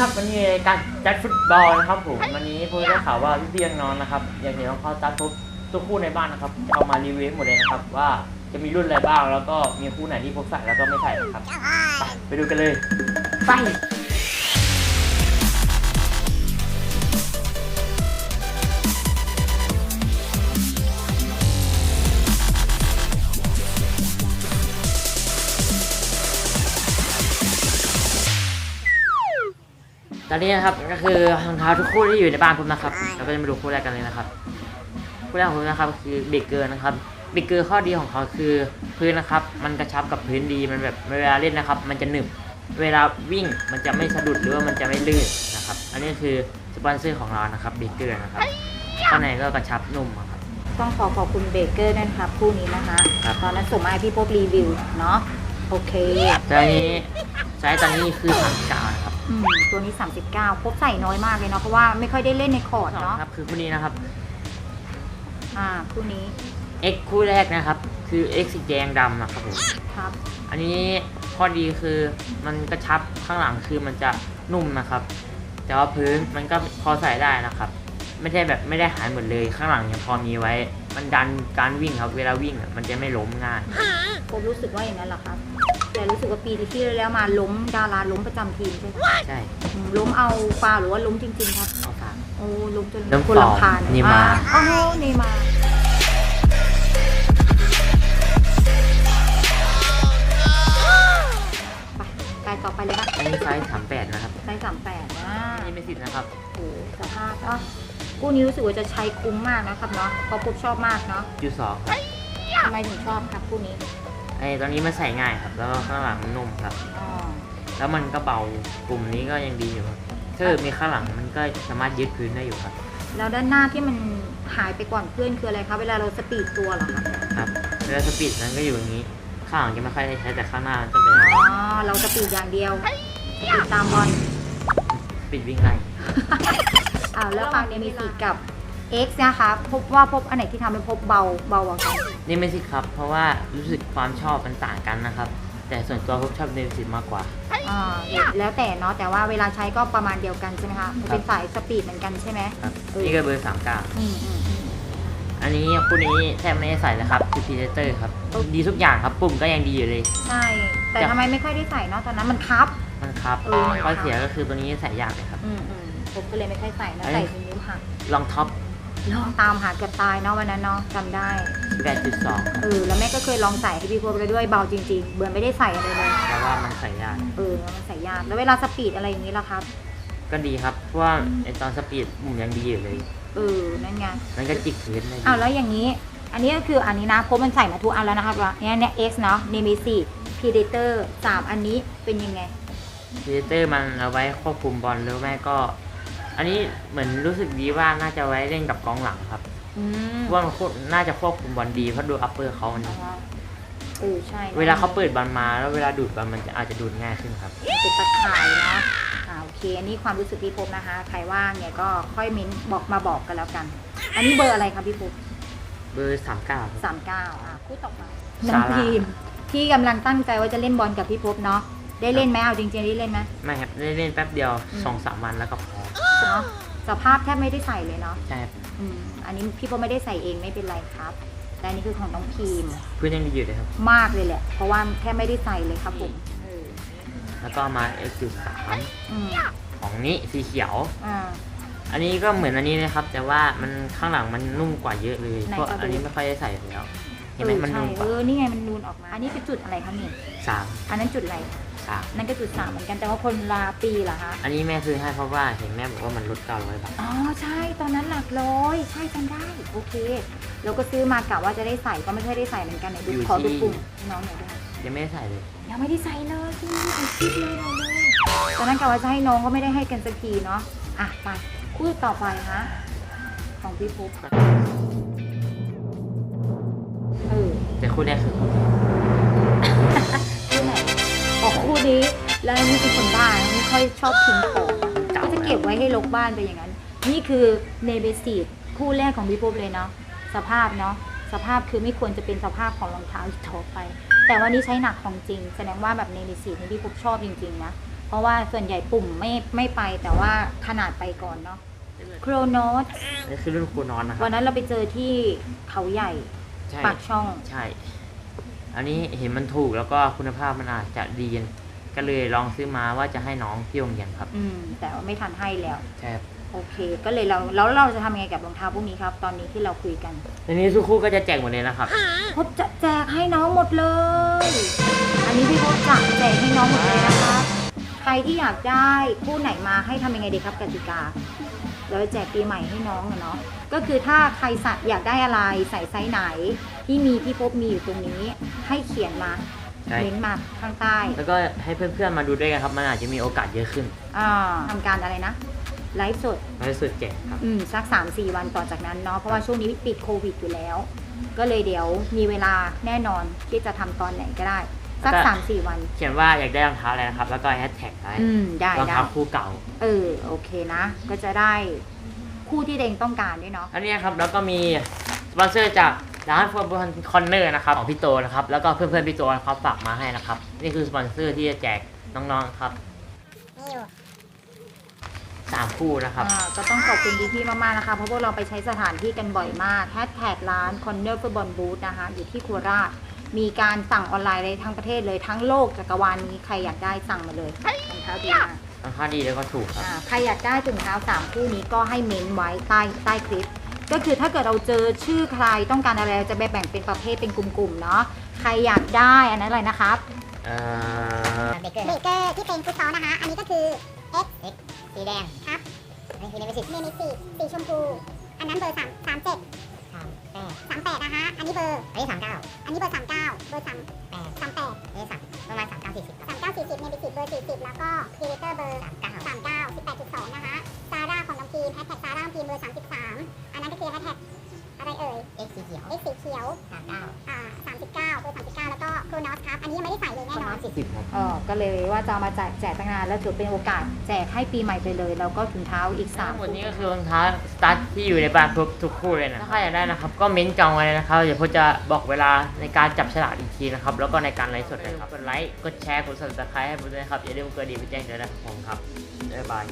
ครับวันนี้การจัดฟุตบอลนะครับผมวันนี้พูดได้ข่าวว่าพี่เพียงนอนนะครับอยากเห็นรองเขาจัดทุกทุกคู่ในบ้านนะครับจะเอามารีวิวหมดเลยนะครับ ว่าจะมีรุ่นอะไรบ้างแล้วก็มีคู่ไหนที่พกใส่แล้วก็ไม่ใส่นะครับ ไปไปดูกันเลยไป ตอนนี้นะครับก็คือรองเท้าทุกคู่ที่อยู่ในบ้านผมนะครับเราก็จะมาดูคู่แรกกันเลยนะครับคู่แรกของผมนะครับก็คือเบเกอร์นะครับเบเกอร์ข้อดีของเขาคือพื้นนะครับ มันกระชับกับพื้นดีมันแบบเวลาเล่นนะครับ มันจะหนึบเวลาวิ่งมันจะไม่สะดุดหรือว่ามันจะไม่ลื่นนะครับ อันนี้คือสปอนเซอร์ของเรานะครับเบเกอร์นะครับข้างในก็กระชับนุ่มอะครับต้องขอขอบคุณเบเกอร์ด้วยนะครับคู่นี้นะคะครับตอนนั้นส่งมาให้พี่พบรีวิวเนาะโอเคแต่อันนี้ไซส์ตอนนี้คือสามเก้านะครับ อืมตัวนี้ 39พบใส่น้อยมากเลยเนาะเพราะว่าไม่ค่อยได้เล่นในคอร์ดสองเนาะครับคือคู่นี้นะครับ อ่าคู่นี้ X คู่แรกนะครับ คือ X สีแดงดำนะครับผมครับ อันนี้ข้อดีคือมันกระชับข้างหลังคือมันจะนุ่มนะครับ แต่ว่าพื้นมันก็พอใส่ได้นะครับ ไม่ใช่แบบไม่ได้หายหมดเลยข้างหลังยังพอมีไว้ มันดันการวิ่งครับเวลาวิ่งอะมันจะไม่ล้มง่ายผมรู้สึกว่าอย่างนั้นเหรอครับ แต่รู้สึกว่าปีที่แล้วมาล้มดาราล้มประจำทีมใช่ไหมใช่อืมล้มเอาฟาวหรือว่าล้มจริงๆครับ เอาฝากโอ้ล้มจนล้มคนต่อลำพานเนย์มาร์อ่โอ้โหเนย์มาร์ไปไปต่อไปเลยปะอันนี้ไซส์สามแปดนะครับไซส์สามแปดนะอันนี้ไม่สิทธิ์นะครับ โอ้โหสภาพอะกู้นี้รู้สึกว่าจะใช้คุ้มมากนะครับเนาะเพราะปุ๊บชอบมากเนาะ ยูสองครับทำไมถึงชอบครับกู้นี้ ไอ้ตอนนี้มันใส่ง่ายครับ แล้วก็ข้างหลังมันนุ่มครับ อ๋อแล้วมันก็เบากลุ่มนี้ก็ยังดีอยู่ครับถ้าเกิดมีข้างหลังมันก็สามารถยึดพื้นได้อยู่ครับแล้วด้านหน้าที่มันหายไปก่อนเพื่อนคืออะไรครับเวลาเราสปีดตัวเหรอครับครับเวลาสปีดนั้นก็อยู่อย่างนี้ ข้างหลังจะไม่ค่อยได้ใช้แต่ข้างหน้ามันจะเป็นอ๋อเราสปีดอย่างเดียวสปีดตามบอลสปีดวิ่งไล่อ่าแล้วฝั่งเนมิสิกับ X นะคะพบว่าพบอันไหนที่ทำให้พบเบาเบากว่ากันนี่ไม่สิครับ เพราะว่ารู้สึกความชอบมันต่างกันนะครับ แต่ส่วนตัวผมชอบเนวิสิตมากกว่า อ่าแล้วแต่เนาะแต่ว่าเวลาใช้ก็ประมาณเดียวกันใช่ไหมคะมันเป็นสายสปีดเหมือนกันใช่ไหม ครับเออ นี่ก็เบอร์สามเก้าอืมอืมอืม อันนี้คู่นี้แทบไม่ได้ใส่เลยครับคือพีเตอร์ครับดีทุกอย่างครับปุ่มก็ยังดีอยู่เลย ใช่ แต่จะทำไมไม่ค่อยได้ใส่เนาะตอนนั้นมันคับ มันครับเออ ข้อเสียก็คือตัวนี้ใส่ยากเลยครับ อืมอืมผมก็เลยไม่ค่อยใส่นะเอ้ยใส่ทีนิ้วหักลองท็อป ลองตามหาเกือบตายเนาะวันนั้นเนาะจำได้8.2เออแล้วแม่ก็เคยลองใส่ให้พี่พวกไปด้วยเบาจริงๆ เบือนไม่ได้ใส่อะไรเลยแต่ว่ามันใส่ยากเออแล้วมันใส่ยากแล้วเวลาสปีดอะไรอย่างนี้ล่ะครับ ก็ดีครับ เพราะว่าไอตอนสปีดปุ่มยังดีอยู่เลย เออนั่นไง มันก็จิกพื้นได้ดีอ้าวแล้วอย่างนี้ อันนี้ก็คืออันนี้นะเพราะมันใส่มาทุกอันแล้วนะครับว่าเนี่ยเนี่ย X เนาะ n e m e s i s Predator สามอันนี้เป็นยังไงพีเตอร์มันเอาไว้ควบคุมบอลหรือไม่ก็ อันนี้เหมือนรู้สึกดีว่าน่าจะไว้เล่นกับกองหลังครับอืมเพราะว่ามันควบน่าจะควบคุมบอลดีเพราะดูอัปเปอร์เขามันอ๋อเออใช่นะเวลาเขาเปิดบอลมาแล้วเวลาดูดบอลมันจะอาจจะดูดง่ายขึ้นครับเป็นตะข่ายเนาะอ่าโอเค อันนี้ความรู้สึกพี่พบนะคะ ใครว่างเนี่ยก็ค่อยเม้นบอกมาบอกกันแล้วกัน อันนี้เบอร์อะไรครับพี่พบเบอร์สามเก้าสามเก้าอะคู่ต่อไปซาน้องร่าพีมที่กำลังตั้งใจว่าจะเล่นบอลกับพี่พบเนาะได้เล่นไหมเอาจริงๆได้เล่นไหมไม่ครับได้เล่นแป๊บเดียวอืมสองสามวันแล้วก็พอ เนาะสภาพแทบไม่ได้ใส่เลยเนาะใช่ครับอืมอันนี้พี่พบไม่ได้ใส่เองไม่เป็นไรครับแต่อันนี้คือของน้องพีมพื้นยังดีอยู่เลยครับ มากเลยแหละ เพราะว่าแทบไม่ได้ใส่เลยครับผมเออแล้วก็มา X 3อืมของนี้สีเขียว อ่า อันนี้ก็เหมือนอันนี้นะครับ แต่ว่ามันข้างหลังมันนุ่มกว่าเยอะเลยไหนเพราะขอดูอันนี้ไม่ค่อยได้ใส่แล้ว เห็นไหมเออมันใช่นุ่มกเอว่าอนี่ไงมันนูนออกมา อันนี้คือจุดอะไรครับนี่สามอันนั้นจุดอะไร สามนั่นก็จุดสามเหมือนกันแต่ว่าคนลาปีเหรอคะ อันนี้แม่ซื้อให้เพราะว่าเห็นแม่บอกว่ามันลดเก้าร้อยบาท อ๋อใช่ตอนนั้นหลักร้อยใช่จำได้โอเคเราก็ซื้อมากะว่าจะได้ใส่ก็ไม่ค่อยได้ใส่เหมือนกันไหนดูขอดูปุ่มให้น้องหน่อยด้วยยังไม่ได้ใส่เลยยังไม่ได้ใส่เลยที่นี่ใส่คลิปเลยเราเลยตอนนั้นกะว่าจะให้น้องก็ไม่ได้ให้กันสักทีเนาะอะไปคู่ต่อไปฮะของพี่ปุ๊บเออ แต่คู่แรกคือคู่ไหนออกคู่นี้ แล้วนี่เป็นคนบ้านะไม่ค่อยชอบทิ้งของเก่าก็จะเก็บไว้ให้ลกบ้านไปอย่างนั้น นี่คือเนเบซีดคู่แรกของพี่ปุ๊บเลยเนาะสภาพเนาะสภาพคือไม่ควรจะเป็นสภาพของรองเท้าอีกต่อไป แต่ว่านี่ใช้หนักของจริง แสดงว่าแบบเนเบซีดนี่พี่ปุ๊บชอบจริงๆนะเพราะว่าส่วนใหญ่ปุ่มไม่ไม่ไปแต่ว่าขนาดไปก่อนเนาะโครโนสนี่คือรุ่นครูนอนนะครัวับนนั้นเราไปเจอที่เขาใหญ่ ใช่ปากช่อง ใช่ อันนี้เห็นมันถูกแล้วก็คุณภาพมันอาจจะดีก็เลยลองซื้อมาว่าจะให้น้องที่โรงเรียนครับ อืม แต่ว่าไม่ทันให้แล้ว ใช่ครับ โอเค ก็เลยเราแล้วเราจะทำยังไงกับรองเท้าพวกนี้ครับ ตอนนี้ที่เราคุยกันทีนี้ทุกคู่ก็จะแจกหมดเลยนะครับ พบจะแจกให้น้องหมดเลย อันนี้พี่พบจะแจกให้น้องหมดเลยนะครับใครที่อยากได้คู่ไหนมาให้ทำยังไงดีครับกติกา เราจะแจกปีใหม่ให้น้องอะเนาะก็คือถ้าใครสัตอยากได้อะไรใส่ไซส์ไหน ที่มีพี่พบมีอยู่ตรงนี้ ให้เขียนมาใช่เม้นต์มาข้างใต้แล้วก็ให้เพื่อนๆมาดูด้วยกันครับมันอาจจะมีโอกาสเยอะขึ้นอ่าทำการอะไรนะไลฟ์สดในสุดแจกครับอืมสักสามสี่วันต่อจากนั้นเนาะเพราะว่าช่วงนี้ติดโควิดอยู่แล้ว ก็เลยเดี๋ยวมีเวลาแน่นอนที่จะทำตอนไหนก็ได้ สักแล้วก็สามสี่วัน เขียนว่าอยากได้รองเท้าอะไรนะครับ แล้วก็แฮชแท็กไว้อืมได้รองได้เท้าคู่เก่า เออโอเคนะ ก็จะได้คู่ที่เดงต้องการด้วยเนาะอันนี้ครับแล้วก็มีสปอนเซอร์จากร้านฟอร์บอนคอนเนอร์นะครับของพี่โตนะครับแล้วก็เพื่อนๆพี่โตเขาฝากมาให้นะครับ นี่คือสปอนเซอร์ที่จะแจกน้องๆครับมีอยู่สามคู่นะครับอ่าก็ต้องขอบคุณพี่ๆมากๆนะคะเพราะพวกเราไปใช้สถานที่กันบ่อยมากแฮชแท็กร้าน Corner Football Booth นะคะอยู่ที่โคราช มีการสั่งออนไลน์เลยทั้งประเทศเลยทั้งโลกจักรวาลนี้ใครอยากได้สั่งมาเลยรองเท้าดีมากราคาดีแล้วก็ถูกครับ อ่าใครอยากได้ถุงเท้าสามคู่นี้ก็ให้เม้นไว้ใต้ใต้คลิป ก็คือถ้าเกิดเราเจอชื่อใครต้องการอะไรเราจะไปแบ่งเป็นประเภทเป็นกลุ่มๆเนาะใครอยากได้อันนั้นอะไรนะครับเอ่อเบเกอร์เบเกอร์ที่เป็นฟุตซอลนะคะ อันนี้ก็คือ X X สีแดงครับอันนี้คือเนมิสิตเนมิสิตสีชมพู อันนั้นเบอร์สามสามเจ็ดสาม แปดสามแปดนะคะอันนี้เบอร์ อันนี้สามเก้าอันนี้เบอร์สามเก้าเบอร์สามแปดสามแปดเอสามประมาณสามเก้าสี่สิบสามเก้าสี่สิบเนมิสิบเบอร์สี่สิบแล้วก็ครีเอเตอร์เบอร์สามเก้าสามเก้าสิบแปดจุดสองนะคะซาร่าของน้องพีมแฮชแท็กซาร่าของพีมเบอร์สามสิบสามอันนั้นก็คือแฮชแท็กอะไรเอ่ย X สีเขียว X สีเขียวสามเก้าอ่า สามสิบเก้าเบอร์สามสิบเก้าแล้วก็โครนอสครับ อันนี้ยังไม่ได้ใส่เลยแน่นอนสิบครับเออก็เลยว่าจะเอามาแจกแจกตั้งนานแล้วถือเป็นโอกาสแจกให้ปีใหม่ไปเลย แล้วก็ถุงเท้าอีกสาทั้มงหมดนี้ก็คือรองเท้าสตาร์ทที่อยู่ในบ้านทุกทุกคู่เลยนะถ้าใครอยากได้นะครับ ก็เม้นต์จองไว้เลยนะครับ เดี๋ยวผมจะบอกเวลาในการจับฉลากอีกทีนะครับ แล้วก็ในการไลฟ์สดนะครับกดไลค์ กดแชร์ กด subscribe ให้ผมด้วยนะครับ อย่าลืมกดกระดิ่งไปแจ้งเตือนนะครับผมครับบ๊ายบาย